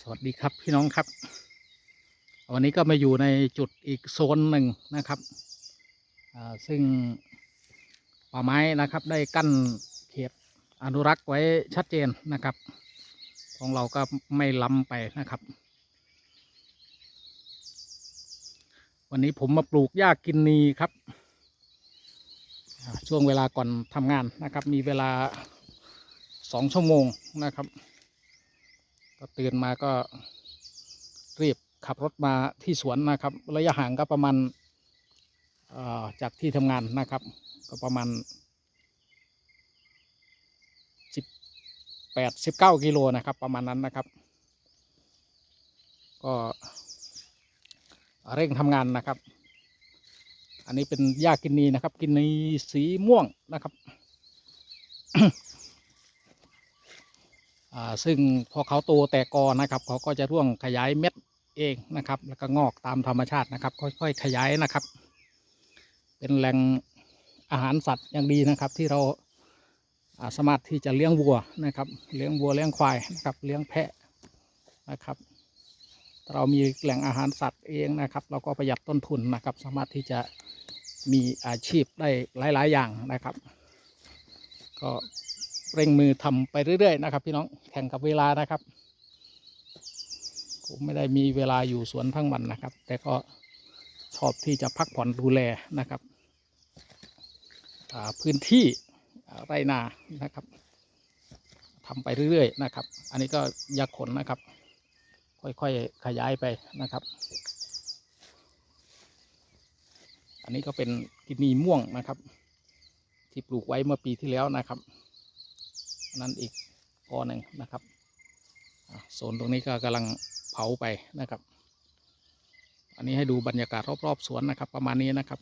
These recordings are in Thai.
สวัสดีครับพี่น้องครับ วันนี้ก็มาอยู่ในจุดอีกโซนหนึ่งนะครับ ซึ่งป่าไม้นะครับได้กั้นเขตอนุรักษ์ไว้ชัดเจนนะครับ ของเราก็ไม่ล้ำไปนะครับ วันนี้ผมมาปลูกหญ้ากินนีครับ ช่วงเวลาก่อนทำงานนะครับ มีเวลาสองชั่วโมงนะครับ ก็ตื่นมาก็รีบขับรถมาที่สวนนะครับ ระยะห่างก็ประมาณจากที่ทำงานนะครับ ก็ประมาณสิบแปดสิบเก้ากิโลนะครับ ประมาณนั้นนะครับ ก็เร่งทำงานนะครับ อันนี้เป็นหญ้ากินนีนะครับ กินนีสีม่วงนะครับ ซึ่งพอเขาโตแตกกอนะครับ เขาก็จะร่วงขยายเม็ดเองนะครับ แล้วก็งอกตามธรรมชาตินะครับ ค่อยๆขยายนะครับ เป็นแหล่งอาหารสัตว์อย่างดีนะครับ ที่เราสามารถที่จะเลี้ยงวัวนะครับ เลี้ยงวัวเลี้ยงควายนะครับ เลี้ยงแพะนะครับเรามีแหล่งอาหารสัตว์เองนะครับ เราก็ประหยัดต้นทุนนะครับ สามารถที่จะมีอาชีพได้หลาย ๆ อย่างนะครับ ก็ เร่งมือทำไปเรื่อย ๆ นะครับ พี่น้องแข่งกับเวลานะครับ ผมไม่ได้มีเวลาอยู่สวนทั้งวันนะครับ แต่ก็ชอบที่จะพักผ่อนดูแลนะครับพื้นที่ไรนานะครับทำไปเรื่อย ๆ นะครับ อันนี้ก็ยาขนนะครับ ค่อยๆขยายไปนะครับ อันนี้ก็เป็นกินีม่วงนะครับ ที่ปลูกไว้เมื่อปีที่แล้วนะครับ นั่นอีกกอหนึ่งนะครับโซนตรงนี้ก็กำลังเผาไปนะครับ อันนี้ให้ดูบรรยากาศรอบๆสวนนะครับ ประมาณนี้นะครับ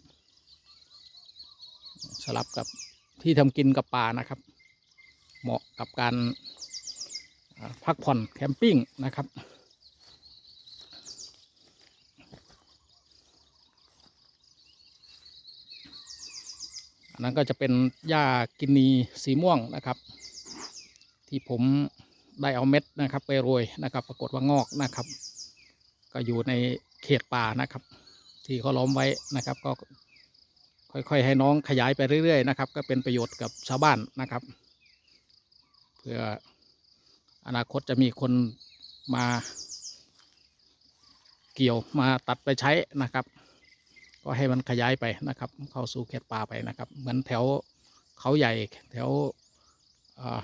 สลับกับที่ทำกินกับป่านะครับ เหมาะกับการพักผ่อนแคมปิ้งนะครับอันนั้นก็จะเป็นหญ้ากินนีสีม่วงนะครับ ที่ผมได้เอาเม็ดนะครับไปโรยนะครับ ปรากฏว่างอกนะครับ ก็อยู่ในเขตป่านะครับ ที่เขาล้อมไว้นะครับ ก็ค่อยๆให้น้องขยายไปเรื่อยๆนะครับ ก็เป็นประโยชน์กับชาวบ้านนะครับ เพื่ออนาคตจะมีคนมาเกี่ยวมาตัดไปใช้นะครับ ก็ให้มันขยายไปนะครับ เข้าสู่เขตป่าไปนะครับ เหมือนแถวเขาใหญ่แถวอ่า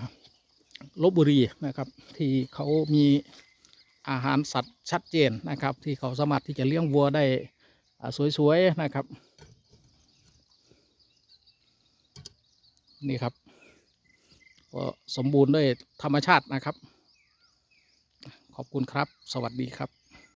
ลบบุรีนะครับ ที่เขามีอาหารสัตว์ชัดเจนนะครับ ที่เขาสามารถที่จะเลี้ยงวัวได้สวยๆนะครับ นี่ครับก็สมบูรณ์ด้วยธรรมชาตินะครับ ขอบคุณครับ สวัสดีครับ